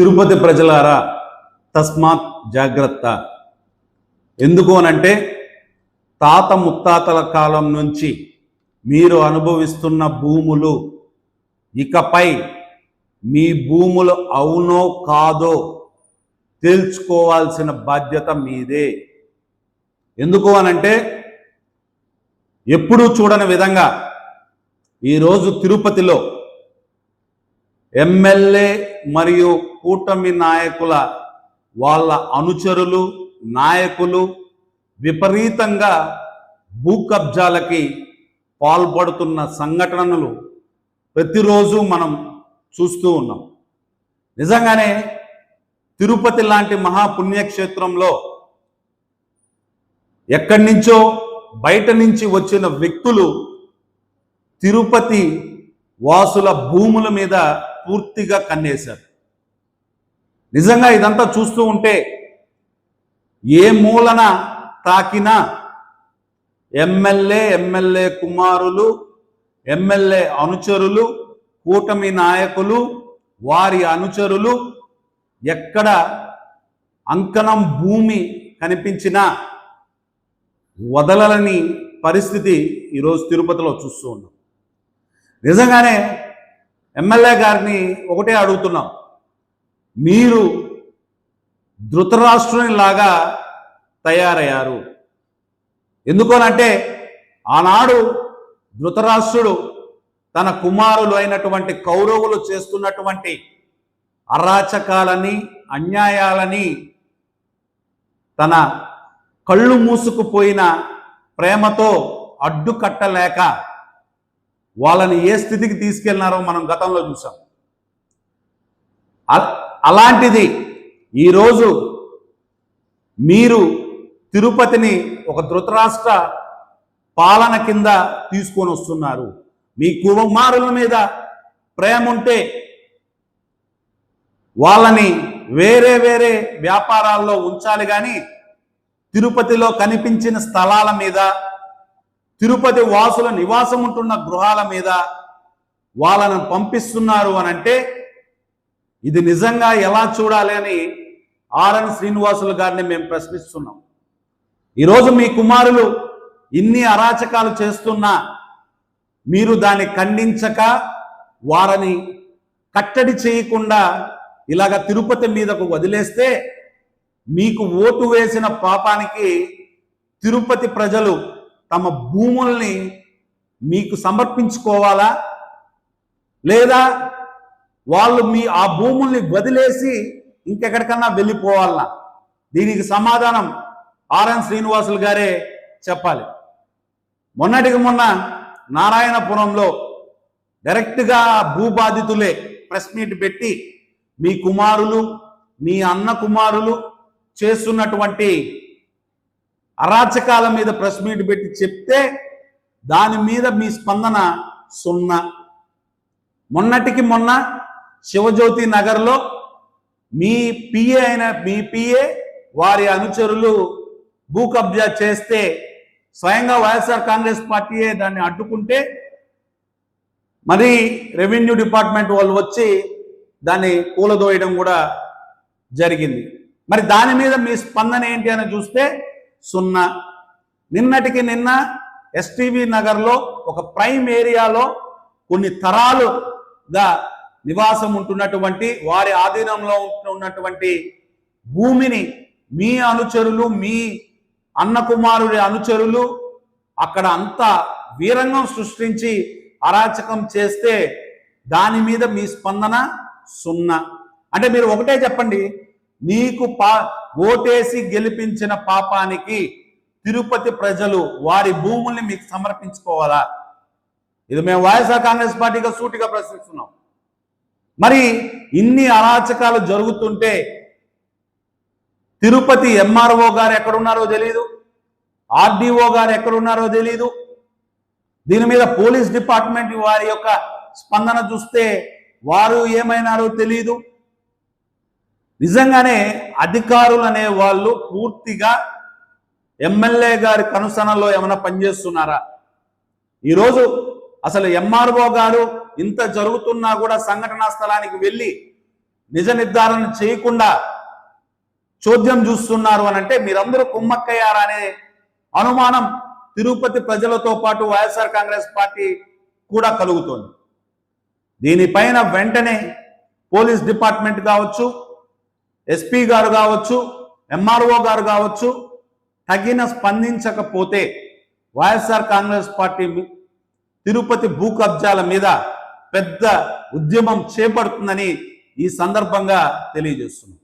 తిరుపతి ప్రజలారా తస్మాత్ జాగ్రత్త. ఎందుకు అనంటే తాత ముత్తాతల కాలం నుంచి మీరు అనుభవిస్తున్న భూములు ఇకపై మీ భూములు అవునో కాదో తేల్చుకోవాల్సిన బాధ్యత మీదే. ఎందుకు అనంటే ఎప్పుడూ చూడని విధంగా ఈరోజు తిరుపతిలో ఎమ్మెల్యే మరియు కూటమి నాయకుల వాళ్ళ అనుచరులు నాయకులు విపరీతంగా భూ కబ్జాలకి పాల్పడుతున్న సంఘటనలు ప్రతిరోజు మనం చూస్తూ ఉన్నాం. నిజంగానే తిరుపతి లాంటి మహాపుణ్యక్షేత్రంలో ఎక్కడి నుంచో బయట నుంచి వచ్చిన వ్యక్తులు తిరుపతి వాసుల భూముల మీద పూర్తిగా కన్నేశారు. నిజంగా ఇదంతా చూస్తూ ఉంటే ఏ మూలన తాకినా ఎమ్మెల్యే ఎమ్మెల్యే కుమారులు ఎమ్మెల్యే అనుచరులు కూటమి నాయకులు వారి అనుచరులు ఎక్కడ అంకణం భూమి కనిపించినా వదలని పరిస్థితి ఈరోజు తిరుపతిలో చూస్తూ ఉన్నాం. నిజంగానే ఎమ్మెల్యే గారిని ఒకటే అడుగుతున్నాం. మీరు ధృతరాష్ట్రుని లాగా తయారయ్యారు. ఎందుకోనంటే ఆనాడు ధృతరాష్ట్రుడు తన కుమారులు అయినటువంటి కౌరవులు చేస్తున్నటువంటి అరాచకాలని అన్యాయాలని తన కళ్ళు మూసుకుపోయిన ప్రేమతో అడ్డుకట్టలేక వాళ్ళని ఏ స్థితికి తీసుకెళ్ళినారో మనం గతంలో చూసాం. అ- అలాంటిది ఈరోజు మీరు తిరుపతిని ఒక ధృతరాష్ట్ర పాలన కింద తీసుకొని వస్తున్నారు. మీ కుమారుల మీద ప్రేమ ఉంటే వాళ్ళని వేరే వేరే వ్యాపారాల్లో ఉంచాలి కానీ తిరుపతిలో కనిపించిన స్థలాల మీద తిరుపతి వాసుల నివాసం ఉంటున్న గృహాల మీద వాళ్ళను పంపిస్తున్నారు అని అంటే ఇది నిజంగా ఎలా చూడాలి అని ఆర్ఎన్ శ్రీనివాసులు గారిని మేము ప్రశ్నిస్తున్నాం. ఈరోజు మీ కుమారులు ఇన్ని అరాచకాలు చేస్తున్నా మీరు దాన్ని ఖండించక వారిని కట్టడి చేయకుండా ఇలాగ తిరుపతి మీదకు వదిలేస్తే మీకు ఓటు వేసిన పాపానికి తిరుపతి ప్రజలు తమ భూముల్ని మీకు సమర్పించుకోవాలా? లేదా వాళ్ళు మీ ఆ భూముల్ని వదిలేసి ఇంకెక్కడికన్నా వెళ్ళిపోవాలా? దీనికి సమాధానం ఆర్ఎన్ శ్రీనివాసులు గారే చెప్పాలి. మొన్నటికి మొన్న నారాయణపురంలో డైరెక్ట్గా భూబాధితులే ప్రెస్ మీట్ పెట్టి మీ కుమారులు మీ అన్న కుమారులు చేస్తున్నటువంటి అరాచకాల మీద ప్రెస్ మీట్ పెట్టి చెప్తే దాని మీద మీ స్పందన సున్నా. మొన్నటికి మొన్న శివజ్యోతి నగర్లో మీ పిఏ అయిన మీ పిఏ వారి అనుచరులు భూ కబ్జా చేస్తే స్వయంగా వైఎస్ఆర్ కాంగ్రెస్ పార్టీయే దాన్ని అడ్డుకుంటే మరి రెవెన్యూ డిపార్ట్మెంట్ వాళ్ళు వచ్చి దాన్ని కూలదోయడం కూడా జరిగింది. మరి దాని మీద మీ స్పందన ఏంటి అని చూస్తే సున్నా. నిన్నటికి నిన్న ఎస్టీవీ నగర్లో ఒక ప్రైమ్ ఏరియాలో కొన్ని తరాలుగా నివాసం ఉంటున్నటువంటి వారి ఆధీనంలో ఉన్నటువంటి భూమిని మీ అనుచరులు మీ అన్నకుమారుడి అనుచరులు అక్కడ అంతా వీరంగం సృష్టించి అరాచకం చేస్తే దాని మీద మీ స్పందన సున్నా. అంటే మీరు ఒకటే చెప్పండి నీకు పా ఓటేసి గెలిపించిన పాపానికి తిరుపతి ప్రజలు వారి భూముల్ని మీకు సమర్పించుకోవాలా? ఇది మేము వైఎస్ఆర్ కాంగ్రెస్ పార్టీగా సూటిగా ప్రశ్నిస్తున్నాం. మరి ఇన్ని అరాచకాలు జరుగుతుంటే తిరుపతి ఎంఆర్ఓ గారు ఎక్కడున్నారో తెలియదు ఆర్డీఓ గారు ఎక్కడున్నారో తెలియదు దీని మీద పోలీస్ డిపార్ట్మెంట్ వారి యొక్క స్పందన చూస్తే వారు ఏమైనారో తెలియదు నిజంగానే అధికారులు అనే వాళ్ళు పూర్తిగా ఎమ్మెల్యే గారి కనుసనలో ఏమైనా పనిచేస్తున్నారా? ఈరోజు అసలు ఎంఆర్ఓ గారు ఇంత జరుగుతున్నా కూడా సంఘటనా స్థలానికి వెళ్ళి నిజ నిర్ధారణ చేయకుండా చోద్యం చూస్తున్నారు అని అంటే మీరందరూ కుమ్మక్కయ్యారా అనే అనుమానం తిరుపతి ప్రజలతో పాటు వైఎస్ఆర్ కాంగ్రెస్ పార్టీ కూడా కలుగుతోంది. దీనిపైన వెంటనే పోలీస్ డిపార్ట్మెంట్ కావచ్చు ఎస్పీ గారు కావచ్చు ఎంఆర్ఓ గారు కావచ్చు తగిన స్పందించకపోతే వైఎస్ఆర్ కాంగ్రెస్ పార్టీ తిరుపతి భూ కబ్జాల మీద పెద్ద ఉద్యమం చేపడుతుందని ఈ సందర్భంగా తెలియజేస్తున్నాం.